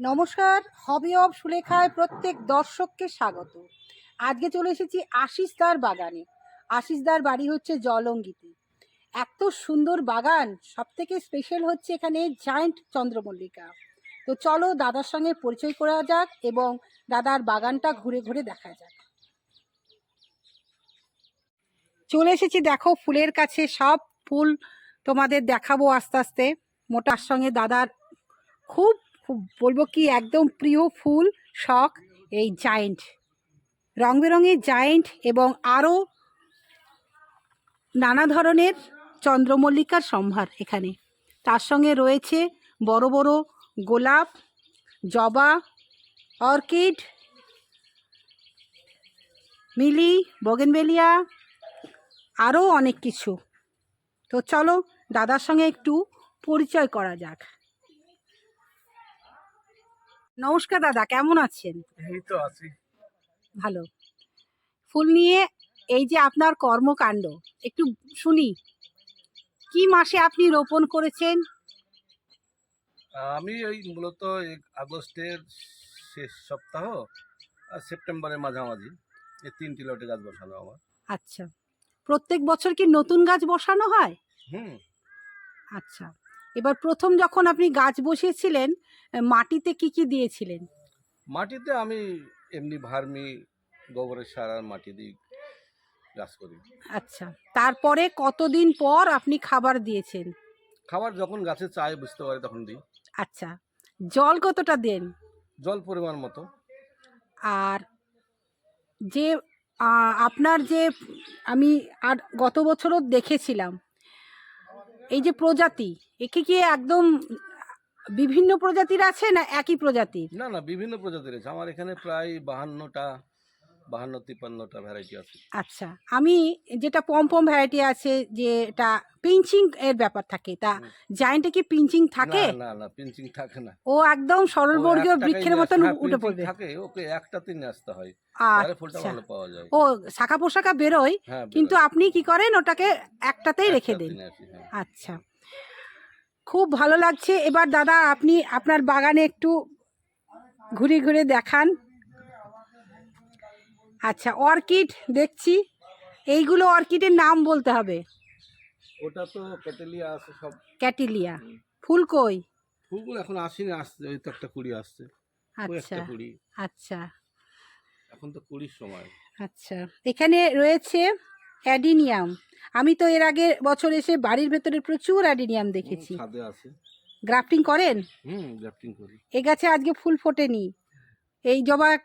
নমস্কার, হবি অব সুলেখায় প্রত্যেক দর্শককে স্বাগত। আজকে চলে এসেছি আশিসদার বাগানে। আশিসদার বাড়ি হচ্ছে জলঙ্গিতে। এত সুন্দর বাগান সব থেকে স্পেশাল হচ্ছে এখানে জায়েন্ট চন্দ্রমল্লিকা। তো চলো দাদার সঙ্গে পরিচয় করা যাক এবং দাদার বাগানটা ঘুরে ঘুরে দেখা যাক। চলে এসেছি দেখো ফুলের কাছে, সব ফুল তোমাদের দেখাবো আস্তে আস্তে। মোটার সঙ্গে দাদার খুব খুব বলব কি একদম প্রিয় ফুল, শখ, এই জায়েন্ট রং বেরঙের জায়েন্ট এবং আরও নানা ধরনের চন্দ্রমল্লিকার সম্ভার এখানে। তার সঙ্গে রয়েছে বড় বড় গোলাপ, জবা, অর্কিড, মিলি, বগেনবেলিয়া, আরও অনেক কিছু। তো চলো দাদার সঙ্গে একটু পরিচয় করা যাক। নমস্কার দাদা কেমন আছেন? এই তো আছি। ভালো। ফুল নিয়ে এই যে আপনার কর্মকাণ্ড একটু শুনি। কি মাসে আপনি রোপণ করেছেন? আমি ওই মূলত আগস্টের শেষ সপ্তাহ আর সেপ্টেম্বরের মাঝামাঝি। এই তিনটি লটে গাছ বসানো আমার। আচ্ছা। প্রত্যেক বছর কি নতুন গাছ বসানো হয়? হুম। আচ্ছা। এবার প্রথম যখন আপনি গাছ বসিয়েছিলেন মাটিতে কি কি দিয়েছিলেন? মাটিতে আমি এমনি ভার্মি গোবরের সার আর মাটি দিই গাছ করি। আচ্ছা তারপরে কতদিন পর আপনি খাবার দিয়েছেন? খাবার যখন গাছে চাই বুঝতে পারে তখন দিই। আচ্ছা জল কতটা দেন? জল পরিমাণ মতো। আর যে আপনার যে আমি আর গত বছরও দেখেছিলাম এই যে প্রজাতি, একে কি একদম বিভিন্ন প্রজাতির আছে না একই প্রজাতির? না না, বিভিন্ন প্রজাতির আছে। আমার এখানে প্রায় বাহান্নটা বাহান্ন তিপ্পান্নটা ভ্যারাইটি আছে। আচ্ছা আমি যেটা পম পম ভ্যারাইটি আছে যে এটা পিঞ্চিং এর ব্যাপার থাকে তা। জায়েন্টে কি পিঞ্চিং থাকে? না না পিঞ্চিং থাকে না। ও একদম সরলবর্গীয় বৃক্ষের মতন উঠে পড়বে। থাকে ওকে একটাতে নিয়ে আসতে হয়। ফুলটা আচ্ছা ভালো পাওয়া যায়। ও শাখা পোশাকা বেরোয় হ্যাঁ কিন্তু আপনি কি করেন ওটাকে একটাতেই রেখে দেন। হ্যাঁ। আচ্ছা। খুব ভালো লাগছে। এবার দাদা আপনি আপনার বাগানে একটু ঘুরে ঘুরে দেখান। আচ্ছা অর্কিড দেখছি। এইগুলো অর্কিডের নাম বলতে হবে। ওটা তো ক্যাটেলিয়া আছে সব। ক্যাটিলিয়া। ফুল কই? ফুলগুলো এখন আসেনি আসছে ওই তো একটা কুড়ি আসছে। আচ্ছা কুড়ি। আচ্ছা। এখন তো কুড়ির সময়। আচ্ছা এখানে রয়েছে অ্যাডিনিয়াম। আমি তো এর আগে বছর এসে বাড়ির ভেতরে প্রচুর অ্যাডিনিয়াম দেখেছি। ছাদে আছে। গ্রাফটিং করেন? হুম গ্রাফটিং করি। এ গাছে আজকে ফুল ফোটেনি। এই জবা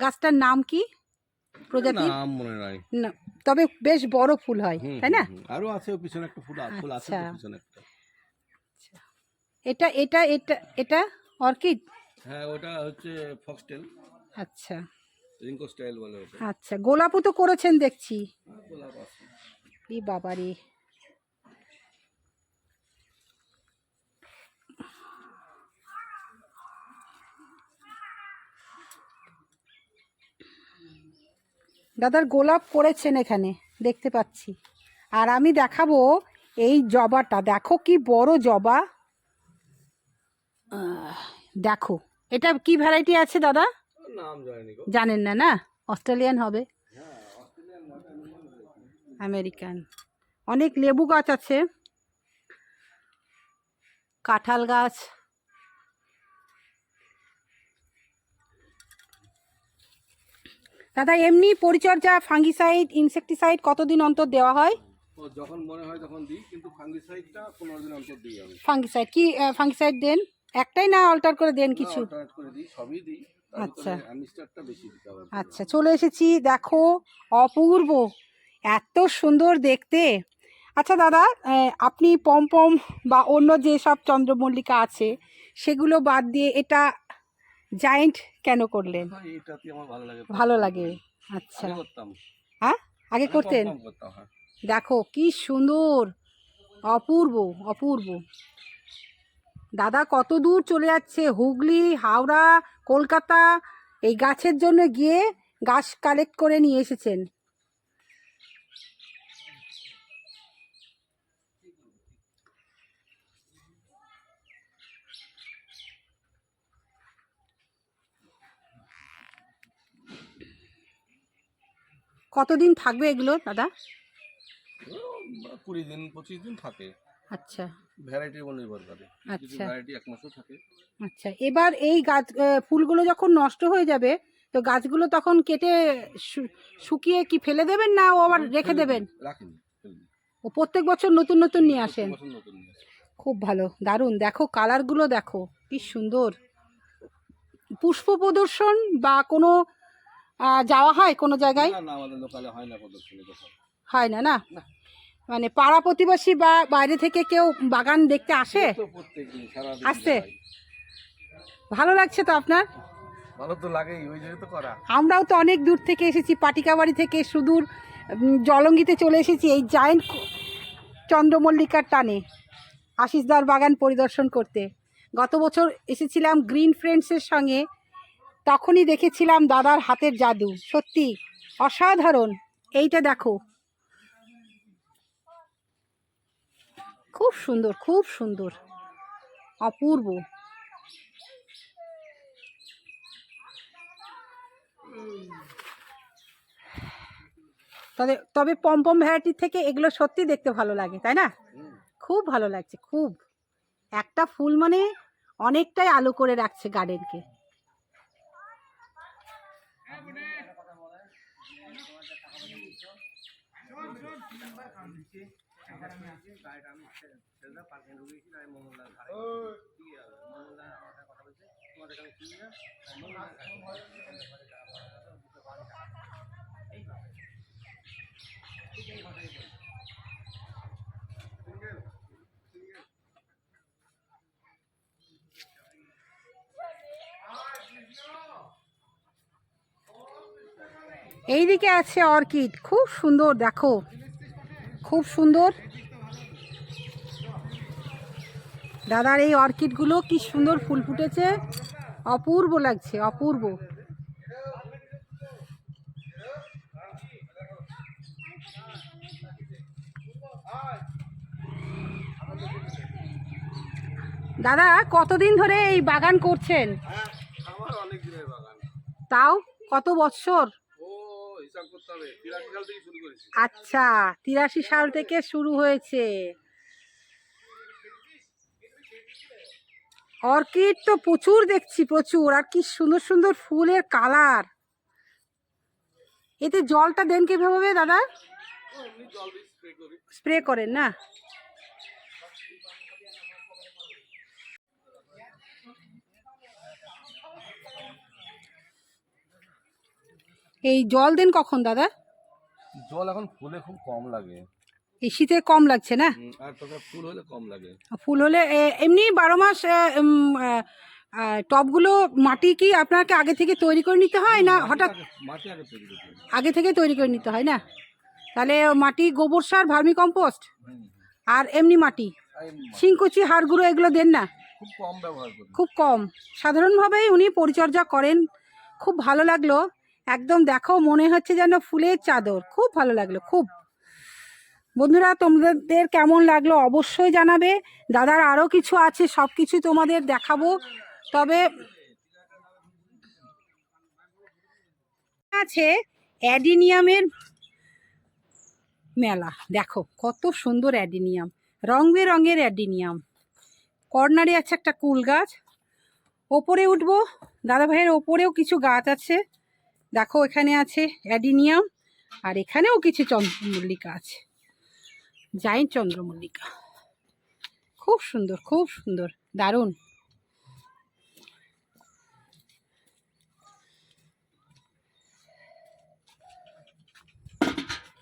গাছটার নাম কি? প্রজাতি নাম মনে নাই না তবে বেশ বড় ফুল হয় তাই না। আরও আছে পিছনে একটা ফুল ফুল আছে আচ্ছা। পিছনে একটা। এটা এটা এটা এটা অর্কিড? হ্যাঁ ওটা হচ্ছে ফক্সটেল। আচ্ছা। রিঙ্কো স্টাইল বলে আচ্ছা গোলাপও তো করেছেন দেখছি। বাবারি গোলাপ আছে। বাবারে। দাদার গোলাপ করেছেন এখানে দেখতে পাচ্ছি। আর আমি দেখাবো এই জবাটা দেখো কি বড় জবা। দেখো এটা কি ভ্যারাইটি আছে দাদা? জানেন না না? অস্ট্রেলিয়ান হবে। আমেরিকান। অনেক লেবু গাছ আছে। কাঁঠাল গাছ। দাদা এমনি পরিচর্যা ফাঙ্গিসাইড ইনসেকটিসাইড কতদিন অন্তর দেওয়া হয়? যখন মনে হয় তখন দিই কিন্তু ফাঙ্গিসাইডটা পনেরো দিন অন্তর দিই আমি ফাঙ্গিসাইড কি ফাঙ্গিসাইড দেন? একটাই না অল্টার করে দেন কিছু? অল্টারনেট করে দিই সবই দিই। আচ্ছা। বেশি দিতে হবে আচ্ছা চলে এসেছি দেখো অপূর্ব। এত সুন্দর দেখতে। আচ্ছা দাদা আপনি পমপম বা অন্য যে সব চন্দ্রমল্লিকা আছে সেগুলো বাদ দিয়ে এটা জায়েন্ট কেন করলেন? হ্যাঁ, ভালো লাগে। আচ্ছা। হ্যাঁ? আগে করতেন? হ্যাঁ। দেখো কি সুন্দর। অপূর্ব অপূর্ব। দাদা কত দূর চলে যাচ্ছে? হুগলি হাওড়া কলকাতা এই গাছের জন্য গিয়ে গাছ কালেক্ট করে নিয়ে এসেছেন। কতদিন থাকবে এগুলো দাদা? কুড়ি দিন পঁচিশ দিন থাকে। আচ্ছা। ভ্যারাইটির উপর নির্ভর করে। আচ্ছা। ভ্যারাইটি এক মাসও থাকে। আচ্ছা এবার এই গাছ ফুলগুলো যখন নষ্ট হয়ে যাবে তো গাছগুলো তখন কেটে শুকিয়ে কি ফেলে দেবেন না ও আবার রেখে দেবেন? রাখিনি ও প্রত্যেক বছর নতুন নতুন নিয়ে আসেন। খুব ভালো দারুণ। দেখো কালারগুলো দেখো কি সুন্দর। পুষ্প প্রদর্শন বা কোনো যাওয়া হয় কোনো জায়গায়? হয় না না। মানে পাড়া প্রতিবেশী বা বাইরে থেকে কেউ বাগান দেখতে আসে? আসছে? ভালো লাগছে তো আপনার? ভালো তো লাগেই ওই জন্য তো করা। আমরাও তো অনেক দূর থেকে এসেছি পাটিকাবাড়ি থেকে সুদূর জলঙ্গিতে চলে এসেছি এই জায়েন্ট চন্দ্রমল্লিকার টানে আশিসদার বাগান পরিদর্শন করতে। গত বছর এসেছিলাম গ্রিন ফ্রেন্ডসের সঙ্গে তখনই দেখেছিলাম দাদার হাতের জাদু। সত্যি, অসাধারণ। এইটা দেখো। খুব সুন্দর খুব সুন্দর। অপূর্ব। তবে তবে পম্পম ভ্যারাইটি থেকে এগুলো সত্যি দেখতে ভালো লাগে, তাই না? খুব ভালো লাগছে, খুব। একটা ফুল মানে অনেকটাই আলো করে রাখছে গার্ডেনকে এইদিকে আছে অর্কিড। খুব সুন্দর দেখো। খুব সুন্দর। দাদার এই অর্কিডগুলো কি সুন্দর ফুল ফুটেছে। অপূর্ব লাগছে অপূর্ব। দাদা কতদিন ধরে এই বাগান করছেন? হ্যাঁ তাও কত বৎসর আচ্ছা তিরাশি সাল থেকে শুরু হয়েছে। অর্কিড তো প্রচুর দেখছি প্রচুর। আর কি সুন্দর সুন্দর ফুলের কালার। এতে জলটা দেন কীভাবে দাদা? স্প্রে করেন না? এই জল দেন কখন দাদা? জল এখন ফুলে খুব কম লাগে। এই শীতে কম লাগছে না? আর ফুল হলে কম লাগে। ফুল হলে এমনি বারো মাস টবগুলো মাটি কি আপনাকে আগে থেকে তৈরি করে নিতে হয় না হঠাৎ? আগে- মাটি আগে তৈরি করতে আগে থেকে তৈরি করে নিতে হয় না? তাহলে মাটি গোবর সার ভার্মি কম্পোস্ট? আর এমনি মাটি? শিংকুচি হাড়গুঁড়ো এগুলো দেন না? খুব কম ব্যবহার খুব কম। সাধারণভাবেই উনি পরিচর্যা করেন। খুব ভালো লাগল। একদম দেখো মনে হচ্ছে যেন ফুলের চাদর। খুব ভালো লাগল, খুব। বন্ধুরা, তোমাদের কেমন লাগল অবশ্যই জানাবে। দাদার আরও কিছু আছে সব কিছু তোমাদের দেখাবো। তবে আছে অ্যাডিনিয়ামের মেলা। দেখো, কত সুন্দর অ্যাডিনিয়াম। রং বেরঙের অ্যাডিনিয়াম। কর্নারে আছে একটা কুল গাছ। ওপরে উঠবো। দাদা ভাইয়ের ওপরেও কিছু গাছ আছে। দেখো এখানে আছে অ্যাডিনিয়াম আর এখানেও কিছু চন্দ্রমল্লিকা আছে। জাইন্ট চন্দ্রমল্লিকা। খুব সুন্দর খুব সুন্দর দারুণ।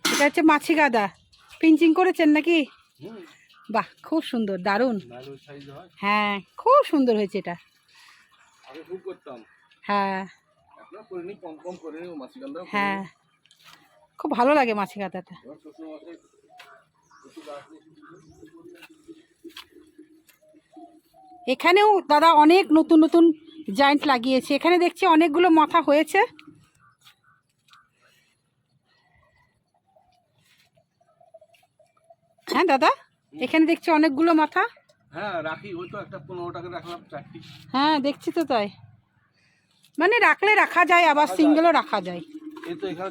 এটা হচ্ছে মাছি গাদা। পিঞ্চিং করেছেন নাকি? বাহ খুব সুন্দর দারুণ। হয়। খুব সুন্দর হয়েছে এটা। হ্যাঁ। হ্যাঁ। খুব ভালো লাগে মাছি কাঁদাটা এখানেও দাদা অনেক নতুন নতুন জয়েন্ট লাগিয়েছে। এখানে দেখছি অনেকগুলো মাথা হয়েছে। হ্যাঁ দাদা? এখানে দেখছি অনেকগুলো মাথা। হ্যাঁ রাখি ওই তো একটা পনেরো টাকা রাখলাম চারটি। হ্যাঁ দেখছি তো তাই। মানে রাখলে রাখা যায় আবার সিঙ্গেলও রাখা যায়।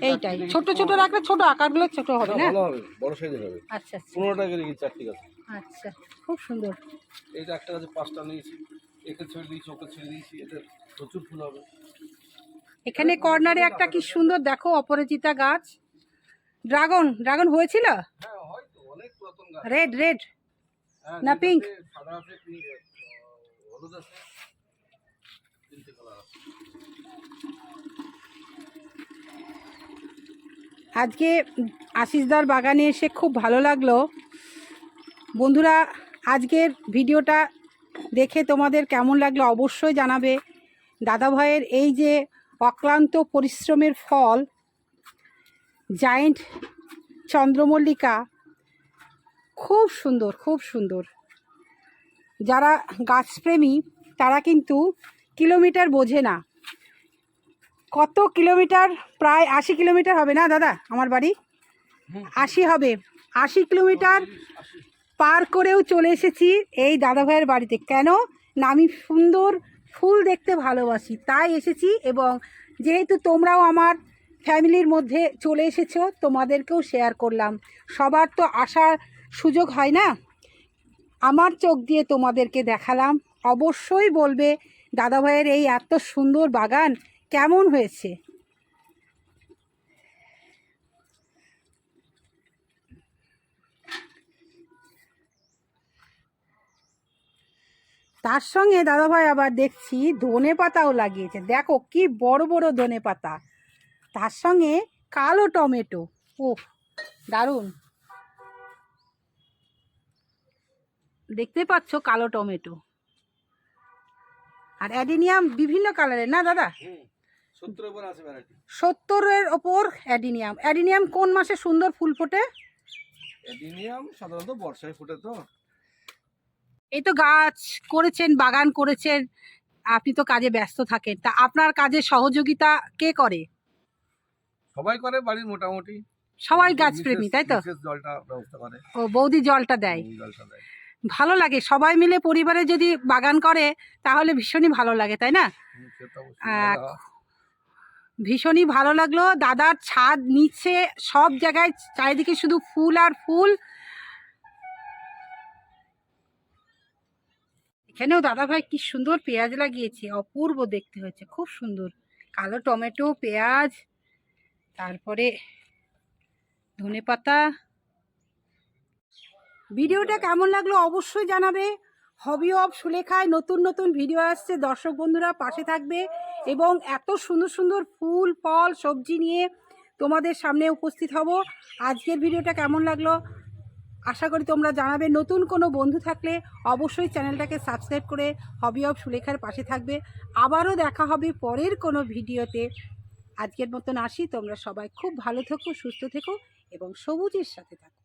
এইটাই। ছোট ছোট রাখলে ছোট আকারগুলো ছোট হবে না? বড় সাইজের হবে। আচ্ছা আচ্ছা। পনেরো টাকা রেখেছি চারটি গাছ। আচ্ছা খুব সুন্দর। এইটা একটা গাছে পাঁচটা নিয়েছি। একে ছেড়ে দিয়েছি ওকে ছেড়ে দিয়েছি এতে প্রচুর ফুল হবে। এখানে কর্নারে একটা কি সুন্দর দেখো অপরাজিতা গাছ। ড্রাগন ড্রাগন হয়েছিল? হ্যাঁ রেড রেড হ্যাঁ, না নীল pink? আছে, সাদা আছে pink, আহ, হলুদ আছে তিনটে কালার আছে আজকে আশিসদার বাগানে এসে খুব ভালো লাগল। বন্ধুরা, আজকের ভিডিওটা দেখে তোমাদের কেমন লাগল অবশ্যই জানাবে। দাদাভাইয়ের এই যে অক্লান্ত পরিশ্রমের ফল, জায়েন্ট চন্দ্রমল্লিকা, খুব সুন্দর খুব সুন্দর। যারা গাছপ্রেমী, তারা কিন্তু কিলোমিটার বোঝে না। কত কিলোমিটার? প্রায় আশি কিলোমিটার হবে না দাদা আমার বাড়ি? আশি হবে। আশি কিলোমিটার পার করেও চলে এসেছি এই দাদা ভাইয়ের বাড়িতে। কেন? না আমি সুন্দর ফুল দেখতে ভালোবাসি তাই এসেছি এবং যেহেতু তোমরাও আমার ফ্যামিলির মধ্যে চলে এসেছ তোমাদেরকেও শেয়ার করলাম। সবার তো আসার সুযোগ হয় না? আমার চোখ দিয়ে তোমাদেরকে দেখালাম। অবশ্যই বলবে দাদা ভাইয়ের এই এত সুন্দর বাগান কেমন হয়েছে? তার সঙ্গে দাদাভাই আবার দেখছি ধনে পাতাও লাগিয়েছে। দেখো কি বড় বড় ধনে পাতা। তার সঙ্গে কালো টমেটো। ও দারুণ। দেখতে পাচ্ছ কালো টমেটো। আর অ্যাডিনিয়াম বিভিন্ন কালারের। না দাদা? সত্তরের ওপর অ্যাডিনিয়াম। অ্যাডিনিয়াম কোন মাসে সুন্দর ফুল ফোটে? অ্যাডিনিয়াম সাধারণত বর্ষায় ফুটে তো। এই তো গাছ করেছেন বাগান করেছেন আপনি তো কাজে ব্যস্ত থাকেন। তা আপনার কাজে সহযোগিতা কে করে? সবাই করে বাড়ির মোটামুটি। সবাই গাছ প্রেমী তাই তো? জলটা ব্যবস্থা করে। ও বৌদি জলটা দেয়। জলটা দেয়। ভালো লাগে। সবাই মিলে পরিবারে যদি বাগান করে তাহলে ভীষণই ভালো লাগে তাই না। ভীষণই ভালো লাগল। দাদার ছাদ নিচে সব জায়গায় চারিদিকে শুধু ফুল আর ফুল। এখানেও দাদা ভাই কি সুন্দর পেঁয়াজ লাগিয়েছে অপূর্ব দেখতে হয়েছে খুব সুন্দর। কালো টমেটো পেঁয়াজ তারপরে ধনেপাতা ভিডিওটা কেমন লাগল অবশ্যই জানাবে। হবি অফ সুলেখায় নতুন নতুন ভিডিও আসছে। দর্শক বন্ধুরা পাশে থাকবে এবং এত সুন্দর সুন্দর ফুল, ফল, সবজি নিয়ে তোমাদের সামনে উপস্থিত হব। আজকের ভিডিওটা কেমন লাগল? আশা করি তোমরা জানাবে। নতুন কোনো বন্ধু থাকলে অবশ্যই চ্যানেলটাকে সাবস্ক্রাইব করে হবি অফ সুলেখার পাশে থাকবে। আবারও দেখা হবে পরের কোনো ভিডিওতে। আজকের মতন আসি। তোমরা সবাই খুব ভালো থেকো, সুস্থ থেকো এবং সবুজের সাথে থাকো।